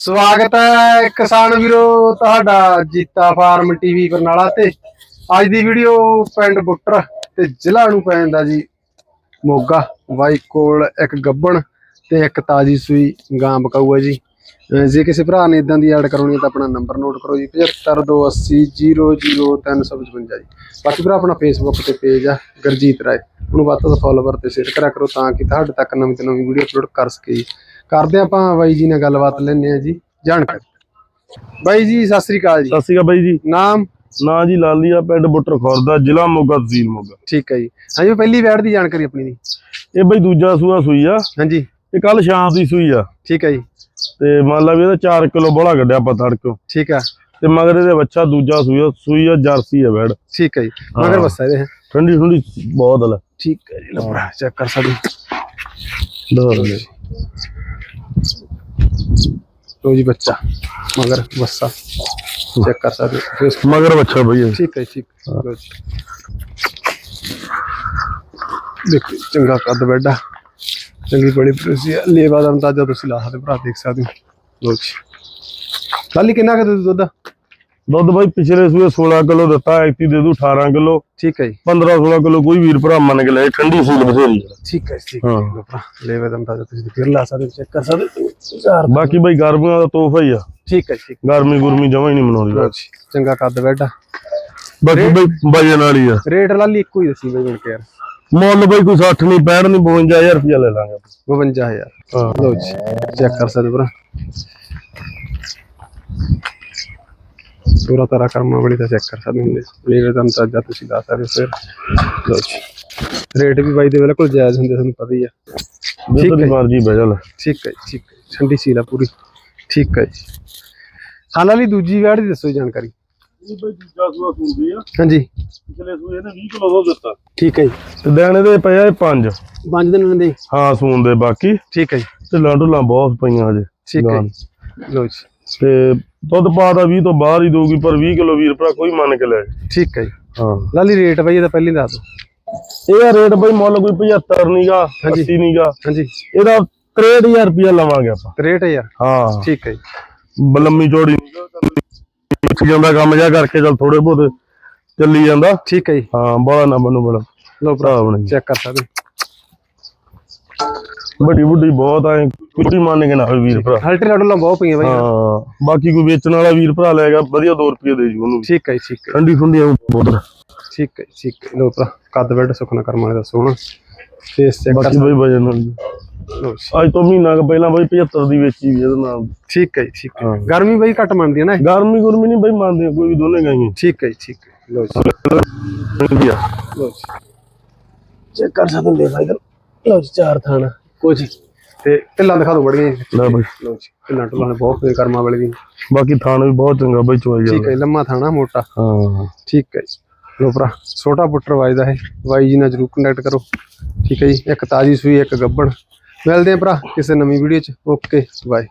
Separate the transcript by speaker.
Speaker 1: ਸਵਾਗਤ ਹੈ ਕਿਸਾਨ ਵੀਰੋ, ਤੁਹਾਡਾ ਜੀਤਾ ਫਾਰਮ ਟੀਵੀ ਬਰਨਾਲਾ ਤੇ। ਅੱਜ ਦੀ ਵੀਡੀਓ ਪਿੰਡ ਬੁੱਟਰ ਤੇ ਜ਼ਿਲ੍ਹਾ ਨੂੰ ਪੈਂਦਾ ਜੀ ਮੋਗਾ। ਬਾਈ ਕੋਲ ਇੱਕ ਗੱਬਣ ਤੇ ਇੱਕ ਤਾਜੀ ਸੂਈ ਗਾਂ ਬਕਾਊ ਹੈ ਜੀ ਜੇ ਕਿਸੇ ਭਰਾ ਨੇ ਇਦਾਂ ਦੀ ਐਡ ਕਰਾਉਣੀ ਹੈ ਤਾਂ ਆਪਣਾ ਨੰਬਰ ਨੋਟ ਕਰੋ ਜੀ 7528000355 ਜੀ। ਬਾਕੀ ਭਰਾ, ਆਪਣਾ ਫੇਸਬੁੱਕ ਤੇ ਪੇਜ ਆ, ਗਰਜੀਤ ਰਾਏ। ਉਹਨੂੰ ਵੱਧ ਤੋਂ ਫਾਲੋਵਰ ਤੇ ਸ਼ੇਅਰ ਕਰਿਆ ਕਰੋ ਤਾਂ ਕਿ ਤੁਹਾਡੇ ਤੱਕ ਨਵੀਂ ਤੋਂ ਨਵੀਂ ਵੀਡੀਓ ਅਪਲੋਡ ਕਰ ਸਕੀਏ। ਜੀ। ਕਰਦੇ ਆਪਾਂ ਬਾਈ ਜੀ ਨਾਲ ਗੱਲਬਾਤ ਲੈਣੇ ਆ ਜੀ ਜਾਣਕਾਰੀ। ਬਾਈ ਜੀ ਸਤਿ ਸ੍ਰੀ ਅਕਾਲ ਜੀ।
Speaker 2: ਸਤਿ ਸ਼੍ਰੀ ਅਕਾਲ ਬਾਈ ਜੀ।
Speaker 1: ਨਾਮ?
Speaker 2: ਨਾਂ ਜੀ ਲਾਲੀਆ ਪਿੰਡ ਬੁੱਟਰ ਖੁਰਦਾ ਜ਼ਿਲ੍ਹਾ ਮੋਗਾ ਤਹਿਸੀਲ ਮੋਗਾ।
Speaker 1: ਠੀਕ ਹੈ ਜੀ। ਹਾਂਜੀ ਪਹਿਲੀ ਵੈੜ ਦੀ ਜਾਣਕਾਰੀ ਆਪਣੀ ਦੀ।
Speaker 2: ਇਹ ਬਾਈ ਦੂਜਾ ਸੂਆ ਸੂਈ ਆ।
Speaker 1: ਹਾਂਜੀ।
Speaker 2: ਇਹ ਕੱਲ ਸ਼ਾਮ ਦੀ ਸੂਈ ਆ।
Speaker 1: ਠੀਕ ਹੈ ਜੀ।
Speaker 2: ਤੇ ਮੰਨ ਲਾ ਵੀ ਇਹਦਾ 4 ਕਿਲੋ ਬੋਲਾ ਕੱਢਿਆ ਆਪਾਂ ਤੜਕੋ।
Speaker 1: ਠੀਕ ਆ
Speaker 2: ਤੇ ਮਗਰ ਇਹਦੇ ਬੱਚਾ ਦੂਜਾ ਸੂਈ ਆ ਸੂਈ ਆ ਜਰਸੀ ਆ ਬੈੜ
Speaker 1: ਠੀਕ ਹੈ ਜੀ। ਮਗਰ। ਬੱਸਾ ਇਹਦੇ
Speaker 2: ਠੰਡੀ ਠੰਡੀ ਬਹੁਤ ਹਲ
Speaker 1: ਠੀਕ ਹੈ ਜੀ ਲਪੜਾ ਚੈੱਕ ਕਰ ਸਕਦੇ ਲੋ ਜੀ ਬੱਚਾ ਮਗਰ ਬੱਸਾ। ਚੈੱਕ ਕਰ ਸਕਦੇ ਹੋ।
Speaker 2: ਮਗਰ ਬੱਚਾ ਬਈ ਇਹ।
Speaker 1: ਠੀਕ ਹੈ ਠੀਕ। ਲਓ ਜੀ। ਦੇਖੋ ਚੰਗਾ ਕੱਦ ਬੈਡਾ ਚੰਗੀ ਬੜੀ ਪ੍ਰੇਸੀ ਲੇਵਾ ਦਾ ਅੰਦਾਜ਼ਾ ਤੁਸੀਂ ਲਾ ਸਕਦੇ ਭਰਾ ਦੇਖ ਸਕਦੇ ਹੋ। ਲੋ ਜੀ। ਲਾਲੀ ਕਿੰਨਾ ਕੁ ਦੁੱਧ?
Speaker 2: ਦੁੱਧ ਬਾਈ ਪਿਛਲੇ ਸੂਏ 16 ਕਿਲੋ ਦਿੱਤਾ ਐਕਟੀ ਦੇ ਦੂ 18 ਕਿਲੋ।
Speaker 1: ਠੀਕ ਹੈ ਜੀ।
Speaker 2: 15 16 ਕਿਲੋ ਕੋਈ ਵੀਰ ਭਰਾ ਮੰਨ ਕੇ ਲੈ ਠੰਡੀ ਸੀਲ ਬਥੇਰੀ।
Speaker 1: ਠੀਕ ਹੈ ਠੀਕ ਹੈ
Speaker 2: ਹਾਂ।
Speaker 1: ਲੇਵਾ ਦਾ ਅੰਦਾਜ਼ਾ ਤੁਸੀਂ ਫਿਰ ਲਾ ਸਕਦੇ ਚੈੱਕ ਕਰ ਸਕਦੇ ਹੋ।
Speaker 2: ਬਾਕੀ ਬਾਈ ਗਰਮੀਆਂ ਦਾ ਤੋਹਫਾ ਹੀ ਆ।
Speaker 1: ਠੀਕ ਹੈ ਠੀਕ
Speaker 2: ਗਰਮੀ ਗੁਰਮੀ ਜਮਾ ਹੀ ਨਹੀਂ ਮਨਾਉਂਦੀ
Speaker 1: ਚੰਗਾ ਕੱਦ ਬੈਡਾ
Speaker 2: ਬਾਕੀ ਬਾਈ ਵਜਨ ਵਾਲੀ ਆ।
Speaker 1: ਰੇਟ ਲਾਲੀ ਇੱਕੋ ਹੀ ਦੱਸੀ ਬਈ ਬਣ ਕੇ ਯਾਰ।
Speaker 2: ਮੁੱਲ ਬਾਈ ਕੋਈ 60 ਨਹੀਂ 65 ਨਹੀਂ 52000 ਰੁਪਇਆ ਲੈ ਲਾਂਗੇ ਆਪਾਂ।
Speaker 1: 52000
Speaker 2: ਹਾਂ।
Speaker 1: ਲਓ ਜੀ ਚੈੱਕ ਕਰ ਸਕਦੇ ਭਰਾ। ਪੂਰਾ ਤਾਰਾ ਕਰਮਾ ਵਾਲੀ ਤਾਂ ਚੈੱਕ ਕਰ ਸਕਦੇ ਹੁੰਦੇ ਲੇਵੇ ਦਾ ਅੰਦਾਜ਼ਾ ਤੁਸੀਂ ਲਾ ਸਕਦੇ ਹੋ ਫਿਰ ਜੀ ਰੇਟ ਵੀ ਬਾਈ ਦੇ ਬਿਲਕੁਲ ਜਾਇਜ਼ ਹੁੰਦੇ ਤੁਹਾਨੂੰ ਪਤਾ ਹੀ ਆ ਠੀਕ ਹੈ।
Speaker 2: ਮਰਜ਼ੀ ਬਹਿ ਜਾ ਲੈ
Speaker 1: ਠੀਕ ਹੈ ਠੀਕ। ਠੰਡੀ ਸੀਲ ਪੂਰੀ ਠੀਕ ਹੈ ਜੀ ਹਾਲਾਂ ਲਈ ਦੂਜੀ ਵੈੜ ਦੀ ਦੱਸੋ ਜਾਣਕਾਰੀ
Speaker 2: ਇਹ ਬਾਈ ਦੂਜਾ ਸੂਆ ਸੁਣਦੀ ਆ
Speaker 1: ਹਾਂਜੀ
Speaker 2: ਪਿਛਲੇ ਸੂਏ ਨੇ 20 ਕਿਲੋ ਦੁੱਧ ਦਿੱਤਾ
Speaker 1: ਠੀਕ ਹੈ ਜੀ
Speaker 2: ਤੇ ਦੇਣੇ ਦੇ ਪਏ ਆ ਇਹ ਪੰਜ
Speaker 1: ਪੰਜ ਦਿਨ ਹੁੰਦੇ
Speaker 2: ਹਾਂ ਸੂਣ ਦੇ ਬਾਕੀ
Speaker 1: ਠੀਕ ਹੈ ਜੀ
Speaker 2: ਤੇ ਲਾਂਡੂਲਾਂ ਬਹੁਤ ਪਈਆਂ ਅਜੇ
Speaker 1: ਠੀਕ ਹੈ ਲਓ ਜੀ
Speaker 2: ਤੇ ਦੁੱਧ ਪਾ ਦਾ 20 ਤੋਂ ਬਾਹਰ ਹੀ ਦਊਗੀ ਪਰ 20 ਕਿਲੋ ਵੀਰ ਭਰਾ ਕੋਈ ਮੰਨ ਕੇ ਲੈ ਜਾਏ।
Speaker 1: ਠੀਕ ਹੈ ਜੀ।
Speaker 2: ਹਾਂ।
Speaker 1: ਲਾਲੀ ਰੇਟ ਬਾਈ ਇਹਦਾ ਪਹਿਲੀ ਦੱਸ ਦਿਓ।
Speaker 2: ਇਹਦਾ ਰੇਟ ਬਾਈ ਮੁੱਲ ਕੋਈ 75 ਨਹੀਂਗਾ
Speaker 1: ਹਾਂਜੀ।
Speaker 2: 80 ਨਹੀਂਗਾ
Speaker 1: ਹਾਂਜੀ।
Speaker 2: ਇਹਦਾ 63000 ਰੁਪਇਆ ਲਵਾਂਗੇ ਆਪਾਂ।
Speaker 1: 63000
Speaker 2: ਹਾਂ।
Speaker 1: ਠੀਕ ਹੈ ਜੀ।
Speaker 2: ਬਲੰਮੀ ਚੌੜੀ ਉੱਠ ਜਾਂਦਾ ਕੰਮ ਜਾ ਕਰਕੇ ਚਲ ਥੋੜੇ ਬਹੁਤ ਚੱਲੀ ਜਾਂਦਾ।
Speaker 1: ਠੀਕ ਹੈ ਜੀ।
Speaker 2: ਹਾਂ ਬੜਾ ਨਾ ਮੈਨੂੰ ਬੜਾ
Speaker 1: ਲਓ ਭਰਾ
Speaker 2: ਭਰਾ ਬਣੇ
Speaker 1: ਚੈੱਕ ਕਰ ਸਕਦੇ।
Speaker 2: ਵੱਡੀ ਵੱਡੀ ਬਹੁਤ ਐ ਕੁੱਤੀ ਮੰਨ ਕੇ ਨਾ ਵੀਰ ਭਰਾ।
Speaker 1: ਹਲਟੇ ਲਾਡੋਲਾਂ ਬਹੁਤ ਪਈਆਂ ਬਾਈ।
Speaker 2: ਹਾਂ ਬਾਕੀ ਕੋਈ ਵੇਚਣ ਵਾਲਾ ਵੀਰ ਭਰਾ ਲੈ ਗਿਆ ਵਧੀਆ 2 ਰੁਪਏ ਦੇ ਜੂ ਉਹਨੂੰ।
Speaker 1: ਠੀਕ ਹੈ ਠੀਕ ਹੈ
Speaker 2: ਠੰਡੀ ਠੰਡੀ ਬੋਤਲ
Speaker 1: ਠੀਕ ਹੈ ਠੀਕ ਹੈ ਲੋ ਭਰਾ ਕੱਦ ਬੈਡ ਸੁਖਨਾ ਕਰਮ ਦਾ ਸੋਹਣਾ ਫੇਸ ਚੈੱਕ
Speaker 2: ਬਾਕੀ ਬਈ ਵਜਨ ਨਾਲ। ਅੱਜ ਤੋਂ ਮਹੀਨਾ ਕੁ ਪਹਿਲਾਂ ਬਈ 75 ਦੀ ਵੇਚੀ ਵੀ ਇਹਦੇ ਨਾਲ।
Speaker 1: ਠੀਕ ਹੈ ਠੀਕ ਹੈ
Speaker 2: ਹਾਂ।
Speaker 1: ਗਰਮੀ ਬਾਈ ਘੱਟ ਮੰਨਦੀ ਹੈ ਨਾ?
Speaker 2: ਗਰਮੀ ਗੁਰਮੀ ਨਹੀਂ ਬਈ ਮੰਨਦੇ ਕੋਈ ਵੀ ਦੋਨੇ ਗਾਈਆਂ।
Speaker 1: ਠੀਕ ਹੈ ਠੀਕ ਹੈ ਲੋ ਜੀ। ਲੋ ਜੀ। ਚੈੱਕ ਕਰ ਸਕਦੇ ਲੈ ਭਾਈ ਲੋ ਜੀ ਚਾਰ ਥਾਣਾ। ਕੁਝ ਤੇ ਢਿੱਲਾਂ ਦਿਖਾ ਦੋ ਬੜੀਆਂ ਜੀ।
Speaker 2: ਲੈ ਬਈ।
Speaker 1: ਲਓ ਜੀ ਢਿੱਲਾਂ ਢੁੱਲਾਂ ਨੇ ਬਹੁਤ ਪੇ ਕਰਮਾਂ ਵਾਲੇ ਦੀ
Speaker 2: ਬਾਕੀ ਥਾਣਾ ਵੀ ਬਹੁਤ ਚੰਗਾ ਬਈ ਚੋਈ
Speaker 1: ਠੀਕ ਹੈ ਲੰਮਾ ਥਾਣਾ ਮੋਟਾ।
Speaker 2: ਹਾਂ।
Speaker 1: ਠੀਕ ਹੈ ਜੀ। ਲੋ ਭਰਾ ਛੋਟਾ ਪੁੱਟਰ ਵਾਜਦਾ ਹੈ। ਬਾਈ ਜੀ ਨਾਲ ਜਰੂਰ ਕੰਟੈਕਟ ਕਰੋ। ਠੀਕ ਹੈ ਜੀ ਇੱਕ ਤਾਜੀ ਸੂਈ ਇੱਕ ਗੱਬੜ ਮਿਲਦੇ ਆ ਭਰਾ ਕਿਸੇ ਨਵੀਂ ਵੀਡੀਓ ਚ। Okay bye